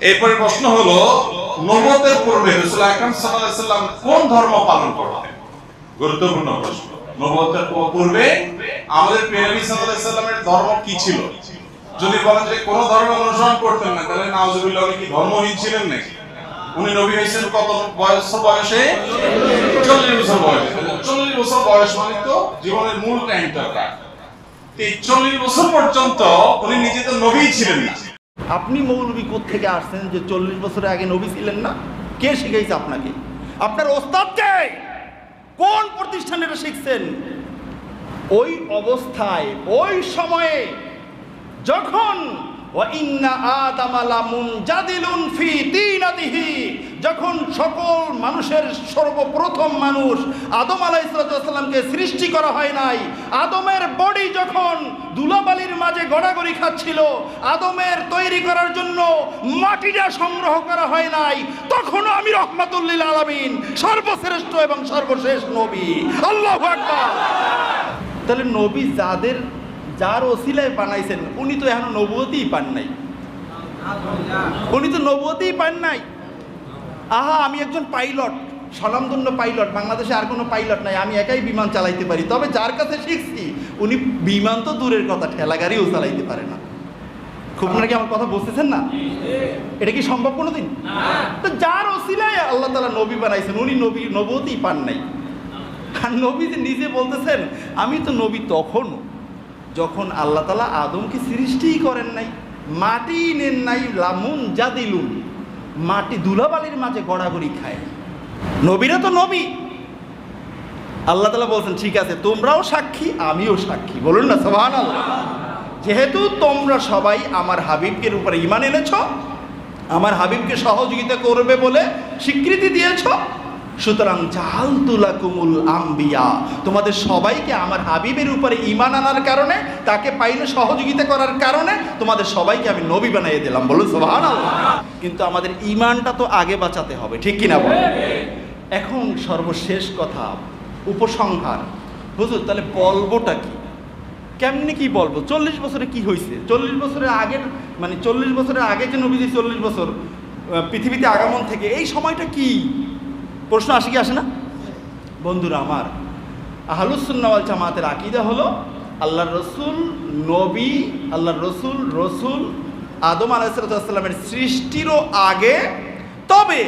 এরপরে প্রশ্ন হলো, নবতের পূর্বে রসুল আকরাম সাল্লাম কোন ধর্ম পালন করতেন? গুরুত্বপূর্ণ প্রশ্ন। নবতের পূর্বে আমাদের প্রিয় নবী সাল্লামের ধর্ম কি ছিল? যদি বলেন যে কোন ধর্ম অনুসরণ করতেন না, তাহলে নাউজুবিল্লাহ উনি কি ধর্মহীন ছিলেন নাকি? উনি নবী হয়েছেন কত বয়স বয়সে? চল্লিশ বছর বয়সে। চল্লিশ বছর বয়স মানে তো জীবনের মূল টাইমটা কার এই বছর পর্যন্ত উনি নিজে তো নবী ছিলেন না। আপনি মৌলবী থেকে আসছেন যে চল্লিশ বছরের আগে নবী ছিলেন না? কে শিখাইছে আপনাকে? আপনার ওস্তাদ কে? কোন প্রতিষ্ঠানে শিখছেন? ওই অবস্থায়, ওই সময়ে যখন যখন সকল মানুষের সর্বপ্রথম মানুষ আদম আলাইসালামকে সৃষ্টি করা হয় নাই, আদমের বডি যখন দুলাবালির মাঝে গড়াগড়ি খাচ্ছিল, আদমের তৈরি করার জন্য মাটিটা সংগ্রহ করা হয় নাই। তখনও আমি রহমাতুল্লিল আলামিন সর্বশ্রেষ্ঠ এবং সর্বশেষ নবী। আল্লাহ তাহলে নবী যাদের, যার ওসিলায় বানাইছেন, উনি তো এখনও নবুয়তেই পান নাই। উনি তো নবুয়তেই পান নাই। আহা, আমি একজন পাইলট, স্বনামধন্য পাইলট, বাংলাদেশে আর কোনো পাইলট নাই, আমি একাই বিমান চালাইতে পারি। তবে যার কাছে শিখছি উনি বিমান তো দূরের কথা ঠেলা গাড়িও চালাইতে পারে না। খুব নাকি আমার কথা বুঝতেছেন না? এটা কি সম্ভব কোনো দিন তো যার ওসিলায় আল্লাহ তালা নবী বানাইছেন উনি নবী নবতেই পান নাই। আর নবী যে নিজে বলতেছেন আমি তো নবী তখন যখন আল্লাহ তালা আদমকে সৃষ্টিই করেন নাই মাটি নেন নাই লামুন যা দিলুন মাটি দুলাবালির মাঝে গড়াগড়ি খায় নবীরা তো নবী। আল্লাহ তালা বলছেন, ঠিক আছে, তোমরাও সাক্ষী, আমিও সাক্ষী। বলুন না আল্লাহ যেহেতু তোমরা সবাই আমার হাবিবকের উপরে ইমান এনেছ, আমার হাবিবকে সহযোগিতা করবে বলে স্বীকৃতি দিয়েছ, সুতরাং জাল তুলা কুমুল আম্বিয়া, তোমাদের সবাইকে আমার হাবিবের উপরে ইমান আনার কারণে, তাকে পাইলে সহযোগিতা করার কারণে, তোমাদের সবাইকে আমি নবী বানিয়ে দিলাম। বলুন সোহান কিন্তু আমাদের ইমানটা তো আগে বাঁচাতে হবে, ঠিক কিনা বল এখন সর্বশেষ কথা উপসংহার। বুঝুন তাহলে বলবোটা কি? কেমনি কি বলব? চল্লিশ বছরে কি হয়েছে চল্লিশ বছরের আগের মানে চল্লিশ বছরের আগে যে নবীজি চল্লিশ বছর পৃথিবীতে আগমন থেকে, এই সময়টা কি? প্রশ্ন আসে কি আসে না? বন্ধুরা আমার আহলুসুন্নাওয়াল জামাতের আকিদা হলো, আল্লাহর রসুল নবী, আল্লাহর রসুল রসুল আদম আলাইসালামের সৃষ্টিরও আগে। তবে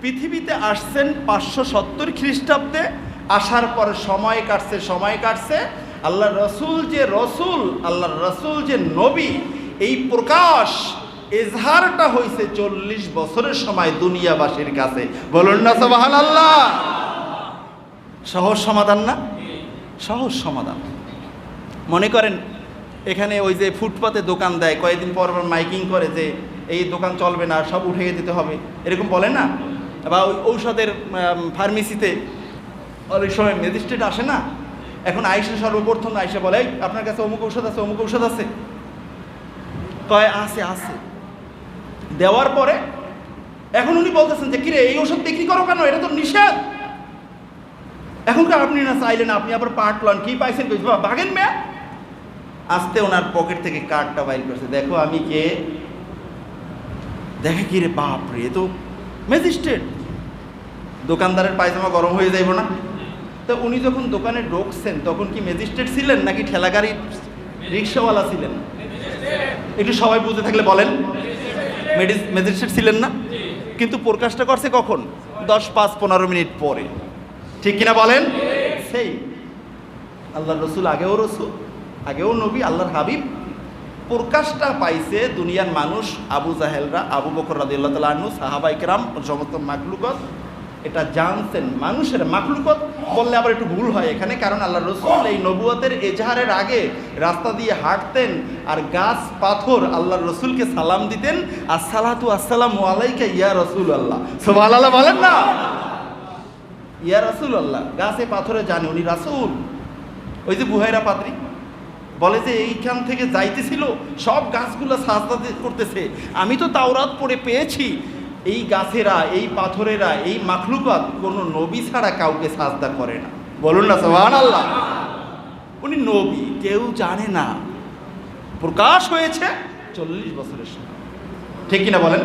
পৃথিবীতে আসছেন পাঁচশো সত্তর খ্রিস্টাব্দে আসার পরে সময় কাটছে সময় কাটছে। আল্লাহ রসুল যে রসুল আল্লাহ রসুল যে নবী, এই প্রকাশ এজহারটা হয়েছে চল্লিশ বছরের সময় দুনিয়াবাসীর কাছে। বলুন না সবাহান আল্লাহ সহজ সমাধান না? সহজ সমাধান। মনে করেন, এখানে ওই যে ফুটপাতে দোকান দেয়, কয়েকদিন পর পর মাইকিং করে যে এই দোকান চলবে না, সব উঠে দিতে হবে। এরকম বলে না? বা ওই ঔষধের ফার্মেসিতে অনেক সময় ম্যাজিস্ট্রেট আসে না, এখন আইসে সর্বপ্রথম আইসে বলে আপনার কাছে অমুক ঔষধ আছে, অমুক ঔষধ আছে? কয়, আছে আছে। দেওয়ার পরে এখন উনি বলতেছেন যে, কিরে, এই ওষুধ বিক্রি করো কেন? এটা তো নিষেধ। এখনকার আপনি না চাইলেন আপনি আবার পার্ট লন, কি পাইছেন বাগেন মেয়া। আসতে ওনার পকেট থেকে কার্ডটা বাইর করছে, দেখো আমি কে। দেখে কি রে বাপ রে তো ম্যাজিস্ট্রেট দোকানদারের পায়জামা গরম হয়ে যাইব না। তো উনি যখন দোকানে ঢুকছেন, তখন কি ম্যাজিস্ট্রেট ছিলেন নাকি ঠেলা গাড়ির রিক্সাওয়ালা ছিলেন? একটু সবাই বুঝে থাকলে বলেন। ম্যাজিস্ট্রেট ছিলেন না? কিন্তু প্রকাশটা করছে কখন? দশ পাঁচ পনেরো মিনিট পরে। ঠিক কিনা বলেন? সেই। আল্লাহর রসুল আগেও রসুল, আগেও নবী, আল্লাহর হাবিব। প্রকাশটা পাইছে দুনিয়ার মানুষ, আবু জাহেলরা, আবু বকর রাদিল্লাহ তালা সাহাবাইকরাম সমস্ত মাকলুকত। এটা জানছেন মানুষের মাকলুকত বললে আবার একটু ভুল হয় এখানে, কারণ আল্লাহ রসুল এই নবুয়তের এজাহারের আগে রাস্তা দিয়ে হাঁটতেন আর গাছ, পাথর আল্লাহ রসুলকে সালাম দিতেন, আসসালাতু আসসালাম আলাইকা ইয়া রসুল আল্লাহ সোভাল আল্লাহ বলেন না? ইয়া রসুল আল্লাহ গাছে পাথরে জানে, উনি রাসুল। ওই যে বুহাইরা পাত্রী বলে যে এইখান থেকে যাইতেছিল, সব গাছগুলো সাজদা করতেছে। আমি তো তাওরাত পড়ে পেয়েছি এই গাছেরা, এই পাথরেরা, এই মাখলুকাত কোনো নবী ছাড়া কাউকে সাজদা করে না। বলুন না সোহান আল্লাহ উনি নবী, কেউ জানে না। প্রকাশ হয়েছে চল্লিশ বছরের সময়। ঠিক কিনা বলেন?